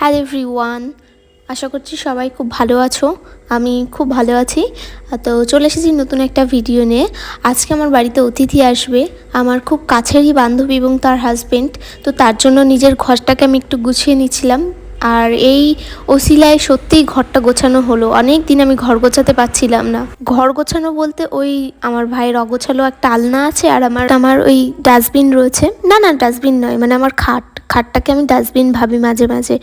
Hello everyone, আশা করছি সবাই খুব ভালো আছো। আমি খুব ভালো আছি। তো চলে এসেছি নতুন একটা ভিডিও নিয়ে। আজকে আমার বাড়িতে অতিথি আসবে, আমার খুব কাছেরই বান্ধবী এবং তার হাজবেন্ড তো তার জন্য নিজের ঘরটাকে আমি একটু গুছিয়ে নিচ্ছিলাম। আর এই ওসিলায় সত্যিই ঘরটা গোছানো হলো। অনেক দিন আমি ঘর গোছাতে পারছিলাম না। ঘর গোছানো বলতে ওই আমার ভাইয়ের অগোছালো একটা আলনা আছে আর আমার আমার ওই ডাস্টবিন রয়েছে। না না ডাস্টবিন নয় মানে আমার খাট। খাটটাকে আমি ডাস্টবিন ভাবি মাঝে মাঝে।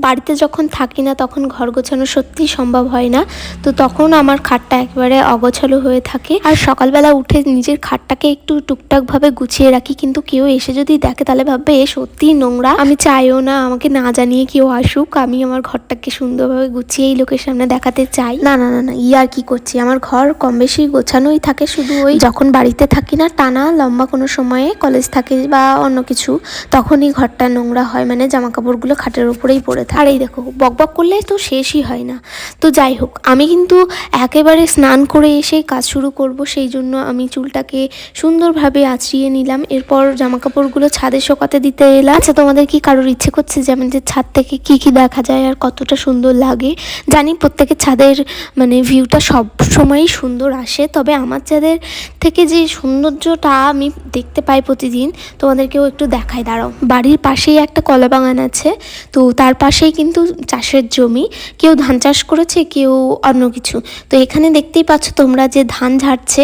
বাড়িতে যখন থাকি না, তখন ঘর গোছানো সত্যিই সম্ভব হয় না। তো তখন আমার খাটটা একেবারে অগোছালো হয়ে থাকে। আর সকালবেলা উঠে নিজের খাটটাকে একটু টুকটাকভাবে গুছিয়ে রাখি। কিন্তু কেউ এসে যদি দেখে, তাহলে ভাববে, এ, সত্যিই নোংরা। আমি চাইও না, আমাকে না জানিয়ে কেউ আসুক। আমি আমার ঘরটাকে সুন্দরভাবে গুছিয়ে এই লোকের সামনে দেখাতে চাই। না না না না, ই আর কি করছি? আমার ঘর কম বেশি গোছানোই থাকে শুধু ওই যখন বাড়িতে থাকি না, টানা লম্বা কোনো সময়ে কলেজ থাকে বা অন্য কিছু, তখনই ঘরটা নোংরা হয়। মানে জামা কাপড়গুলো খাটের উপরেই পড়ে আর এই দেখো বকবক করলে তো শেষই হয় না। তো যাই হোক, আমি কিন্তু একেবারে স্নান করে এসেই কাজ শুরু করব, সেই জন্য আমি চুলটাকে সুন্দরভাবে আঁচড়িয়ে নিলাম। এরপর জামা কাপড়গুলো ছাদে শোকাতে দিতে এলাম। আচ্ছা তোমাদের কি কারোর ইচ্ছে করছে যে ছাদ থেকে কি কি দেখা যায় আর কতটা সুন্দর লাগে? জানি প্রত্যেকের ছাদের মানে ভিউটা সব সময়ই সুন্দর আসে, তবে আমার ছাদের থেকে যে সৌন্দর্যটা আমি দেখতে পাই প্রতিদিন, তোমাদেরকেও একটু দেখাই। দাঁড়াও, বাড়ির পাশেই একটা কলা বাগান আছে, তো তার পাশেই কিন্তু চাষের জমি, কেউ ধান চাষ করেছে, কেউ অন্য কিছু। তো এখানে দেখতেই পাচ্ছ তোমরা যে ধান ঝাড়ছে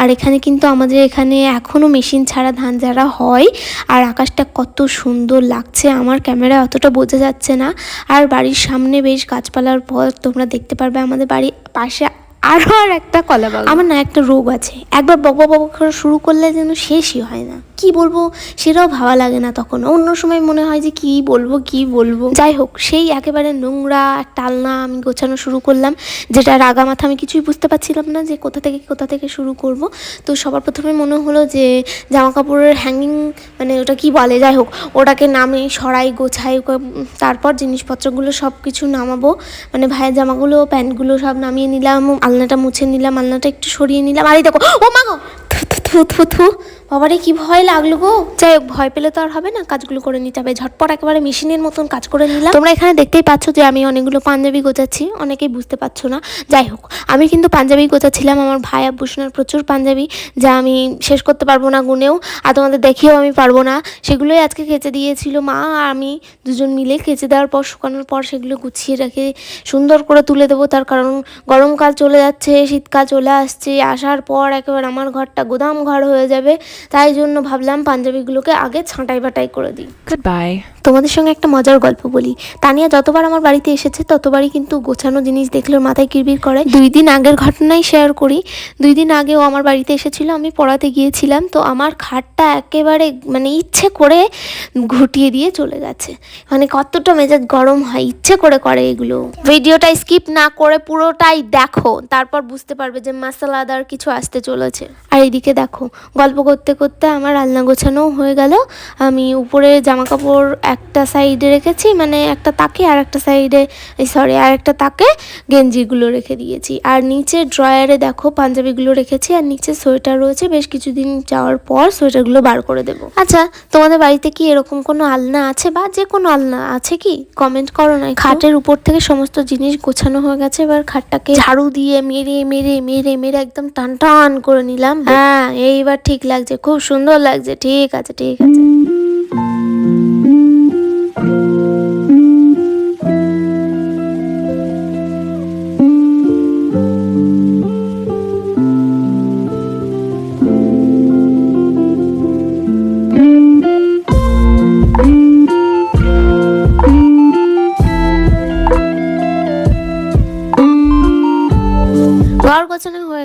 আর এখানে কিন্তু আমাদের এখানে এখনও মেশিন ছাড়া ধান ঝাড়া হয়। আর আকাশটা কত সুন্দর লাগছে, আমার ক্যামেরায় অতটা বোঝা যাচ্ছে না। আর বাড়ির সামনে বেশ গাছপালার পর তোমরা দেখতে পারবে আমাদের বাড়ির পাশে আরও আর একটা কলা আমার না একটা রোগ আছে, একবার বকবক বকবক করা শুরু করলে যেন শেষই হয় না। কি বলব? সেটাও ভাবা লাগে না তখন। অন্য সময় মনে হয় যে কি বলব কি বলব? যাই হোক, সেই একেবারে নোংরা টালনা আমি গোছানো শুরু করলাম, যেটা রাগা মাথা আমি কিছুই বুঝতে পারছিলাম না যে কোথা থেকে কোথা থেকে শুরু করব। তো সবার প্রথমে মনে হলো যে জামা কাপড়ের হ্যাঙ্গিং মানে ওটা কি বলে? যাই হোক, ওটাকে নামে, সরাই, গোছাই তারপর জিনিসপত্রগুলো সব কিছু নামাবো। মানে ভাইয়ের জামাগুলো, প্যান্টগুলো সব নামিয়ে নিলাম, আলনাটা মুছে নিলাম, আলনাটা একটু সরিয়ে নিলাম। আর দেখো, ও থু থু থু থু থু। বাবারে কি ভয় লাগল গো। যাই হোক ভয় পেলে তো আর হবে না কাজগুলো করে নিতে হবে। ঝটপট একেবারে মেশিনের মতন কাজ করে নিলাম। তোমরা এখানে দেখতেই পাচ্ছ যে আমি অনেকগুলো পাঞ্জাবি গোছাচ্ছি অনেকেই বুঝতে পারছ না। যাই হোক আমি কিন্তু পাঞ্জাবি গোছাচ্ছিলাম আমার ভাই আব্বুসোনার প্রচুর পাঞ্জাবি যা আমি শেষ করতে পারব না গুনেও আর তোমাদের দেখিয়েও আমি পারব না। সেগুলোই আজকে কেচে দিয়েছিল মা আর আমি দুজন মিলে কেচে দেওয়ার পর শুকানোর পর সেগুলো গুছিয়ে রেখে সুন্দর করে তুলে দেবো। তার কারণ গরমকাল চলে যাচ্ছে শীতকাল চলে আসছে আসার পর একেবারে আমার ঘরটা গোদাম ঘর হয়ে যাবে। তাই জন্য ভাবলাম পাঞ্জাবিগুলোকে আগে ছাঁটাই বাটাই করে দিই Goodbye. তোমাদের সঙ্গে একটা মজার গল্প বলি। তানিয়া যতবার আমার বাড়িতে এসেছে, ততবারই কিন্তু গোছানো জিনিস দেখলে মাথায় কিরবির করে। দুই দিন আগের ঘটনাই শেয়ার করি। দুই দিন আগেও আমার বাড়িতে এসেছিল, আমি পড়াতে গিয়েছিলাম, তো আমার খাটটা একেবারে মানে ইচ্ছে করে ঘুটিয়ে দিয়ে চলে গেছে। মানে কতটা মেজাজ গরম হয়, ইচ্ছে করে করে এগুলো। ভিডিওটা স্কিপ না করে পুরোটাই দেখো, তারপর বুঝতে পারবে যে মশলাদার কিছু আসতে চলেছে। আর এদিকে দেখো, গল্প করতে করতে আমার আলনা গোছানোও হয়ে গেল। আমি উপরে জামা কাপড় একটা সাইডে রেখেছি মানে একটা তাকে আর একটা সাইডে সরি আর একটা তাকে গেঞ্জিগুলো রেখে দিয়েছি। আর নিচে ড্রয়ারে দেখো পাঞ্জাবিগুলো রেখেছি আর নিচে সোয়েটার রয়েছে বেশ কিছুদিন যাওয়ার পর সোয়েটারগুলো বার করে দেবো। আচ্ছা তোমাদের বাড়িতে কি এরকম কোনো আলনা আছে বা যে কোনো আলনা আছে কি? কমেন্ট করো না খাটের উপর থেকে সমস্ত জিনিস গোছানো হয়ে গেছে এবার খাটটাকে ঝাড়ু দিয়ে মেরে মেরে মেরে মেরে একদম টান টান করে নিলাম। হ্যাঁ এইবার ঠিক লাগছে খুব সুন্দর লাগছে ঠিক আছে ঠিক আছে। ঘর গোছানো হয়ে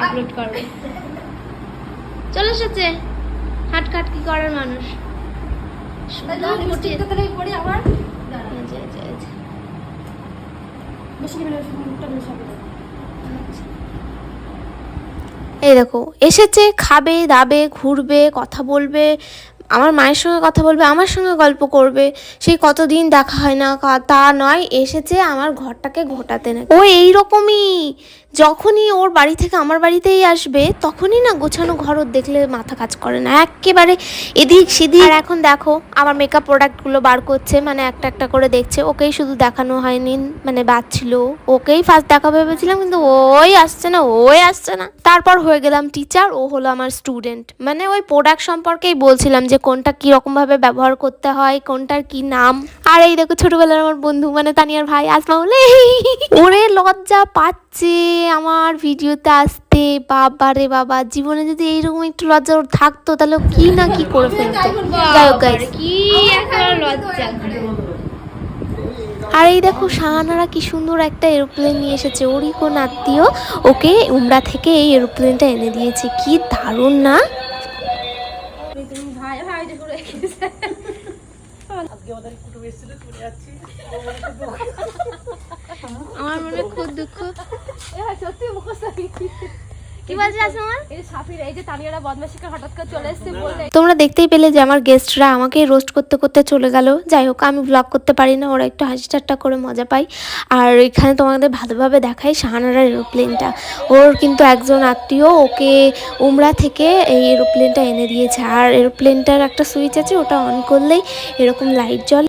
আপলোড করব চলে এসেছে হাট কাট কি করার মানুষ? এই দেখো এসেছে খাবে দাবে ঘুরবে কথা বলবে আমার মায়ের সঙ্গে কথা বলবে আমার সঙ্গে গল্প করবে সেই কতদিন দেখা হয় না তা নয় এসেছে আমার ঘরটাকে ঘোটাতে না ও এইরকমই! যখনই ওর বাড়ি থেকে আমার বাড়িতেই আসবে, তখনই না গোছানো ঘর দেখলে মাথা কাজ করে না। একেবারে এদিক সেদিক। আর এখন দেখো, আমার মেকআপ প্রোডাক্টগুলো বার করছে মানে একটা একটা করে দেখছে। ওকেই শুধু দেখানো হয়নি মানে বাচ্ছিল। ওকেই ফার্স্ট দেখা ভেবেছিলাম, কিন্তু ওই আসছে না, ওই আসছে না। তারপর হয়ে গেলাম টিচার ও হলো আমার স্টুডেন্ট মানে ওই প্রোডাক্ট সম্পর্কেই বলছিলাম যে কোনটা কি রকম ভাবে ব্যবহার করতে হয়, কোনটার কি নাম। আর এই দেখো ছোটবেলার আমার বন্ধু মানে তানিয়ার ভাই আসমা বলে ওরে লজ্জা পাচ্ছে। আমার ভিডিওতে আসতে বাবা রে বাবা জীবনে যদি এইরকম একটু লজ্জা ওর থাকতো তাহলে ও কি না কি করে ফেলতো? যাই হোক guys, কি লজ্জা। আর এই দেখো শাহানারা কি সুন্দর একটা এরোপ্লেন নিয়ে এসেছে। ওরই কোন আত্মীয় ওকে উমরা থেকে এই এরোপ্লেনটা এনে দিয়েছে। কি দারুণ না? তুমি ভাই ভাই দেখো রেখেছে। আমার মনে খুব দুঃখ? সত্যি মুখস্থ কি বলছিস আমার এই যে সাফির এই যে তানিয়ারা বদমাশিকে হঠাৎ করে চলে এসেছে বললে। তোমরা দেখতেই পেলে যে আমার গেস্টরা আমাকে রোস্ট করতে করতে চলে গেল। যাই হোক আমি ব্লগ করতে পারি না ওরা একটু হাসি ঠাট্টা করে মজা পাই আর এখানে তোমাদের ভালোভাবে দেখাই শাহানার এরোপ্লেনটা ওর কিন্তু একজন আত্মীয় ওকে উমরা থেকে এই এরোপ্লেনটা এনে দিয়েছে। আর এরোপ্লেনটার একটা সুইচ আছে ওটা অন করলেই এরকম লাইট জ্বলে।